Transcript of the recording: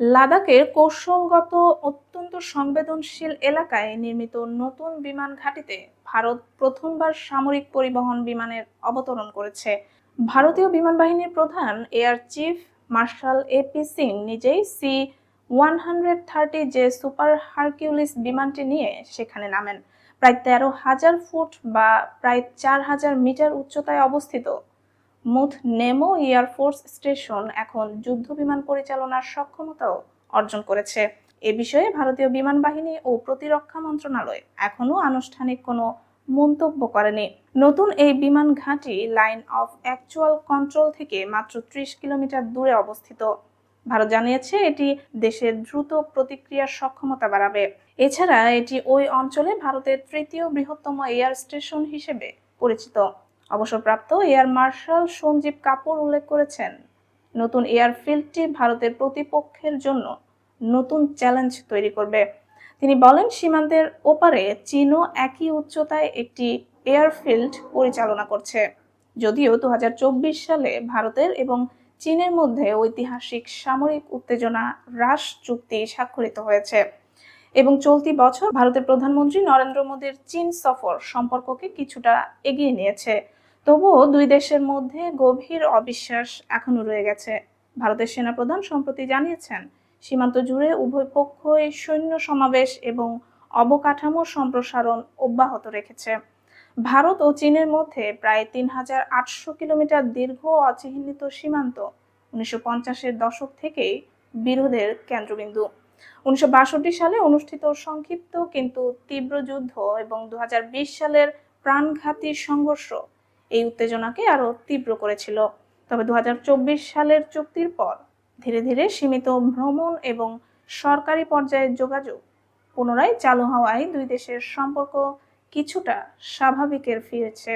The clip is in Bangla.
লাদাখের কৌশলগত, অত্যন্ত সংবেদনশীল এলাকায় নির্মিত নতুন বিমান ঘাঁটিতে ভারত প্রথমবার সামরিক পরিবহন বিমানের অবতরণ করেছে। ভারতীয় বিমান বাহিনীর প্রধান air chief marshal A P Singh নিজেই সি ওয়ান হান্ড্রেড থার্টি যে সুপার হারকিউলিস বিমানটি নিয়ে সেখানে নামেন। প্রায় তেরো হাজার ফুট বা প্রায় চার হাজার মিটার উচ্চতায় অবস্থিত মুথ নেমো এয়ারফোর্স স্টেশন এখন যুদ্ধ বিমান পরিচালনার সক্ষমতাও অর্জন করেছে। এ বিষয়ে ভারতীয় বিমান বাহিনী ও প্রতিরক্ষা মন্ত্রণালয় এখনও আনুষ্ঠানিক কোনো মন্তব্য করেনি। নতুন এই বিমান ঘাঁটি লাইন অফ অ্যাকচুয়াল কন্ট্রোল থেকে মাত্র ত্রিশ কিলোমিটার দূরে অবস্থিত। ভারত জানিয়েছে এটি দেশের দ্রুত প্রতিক্রিয়ার সক্ষমতা বাড়াবে। এছাড়া এটি ওই অঞ্চলে ভারতের তৃতীয় বৃহত্তম এয়ার স্টেশন হিসেবে পরিচিত। অবসরপ্রাপ্ত এয়ার মার্শাল সঞ্জীব কাপুর উল্লেখ করেছেন, নতুন এয়ারফিল্ডটি ভারতের প্রতিপক্ষের জন্য নতুন চ্যালেঞ্জ তৈরি করবে। তিনি বলেন, সীমান্তের ওপারে চীনও একই উচ্চতায় একটি এয়ারফিল্ড পরিচালনা করছে। যদিও দুহাজার চব্বিশ সালে ভারতের এবং চীনের মধ্যে ঐতিহাসিক সামরিক উত্তেজনা হ্রাস চুক্তি স্বাক্ষরিত হয়েছে এবং চলতি বছর ভারতের প্রধানমন্ত্রী নরেন্দ্র মোদীর চীন সফর সম্পর্ককে কিছুটা এগিয়ে নিয়েছে। তবুও দুই দেশের মধ্যে গভীর অবিশ্বাস এখনও রয়ে গেছে। ভারতের সেনাপ্রধান সম্প্রতি জানিয়েছেন, সীমান্ত জুড়ে উভয় পক্ষই সৈন্য সমাবেশ এবং অবকাঠামো সম্প্রসারণ অব্যাহত রেখেছে। ভারত ও চীনের মধ্যে প্রায় তিন হাজার আটশো কিলোমিটার দীর্ঘ অচিহ্নিত সীমান্ত উনিশশো পঞ্চাশের দশক থেকেই বিরোধের কেন্দ্রবিন্দু। উনিশশো বাষট্টি সালে অনুষ্ঠিত সংক্ষিপ্ত কিন্তু তীব্র যুদ্ধ এবং দু হাজার বিশ সালের প্রাণঘাতী সংঘর্ষ এই উত্তেজনাকে আরও তীব্র করেছিল। তবে দু হাজার চব্বিশ সালের চুক্তির পর ধীরে ধীরে সীমিত ভ্রমণ এবং সরকারি পর্যায়ের যোগাযোগ পুনরায় চালু হওয়ায় দুই দেশের সম্পর্ক কিছুটা স্বাভাবিকের ফিরেছে।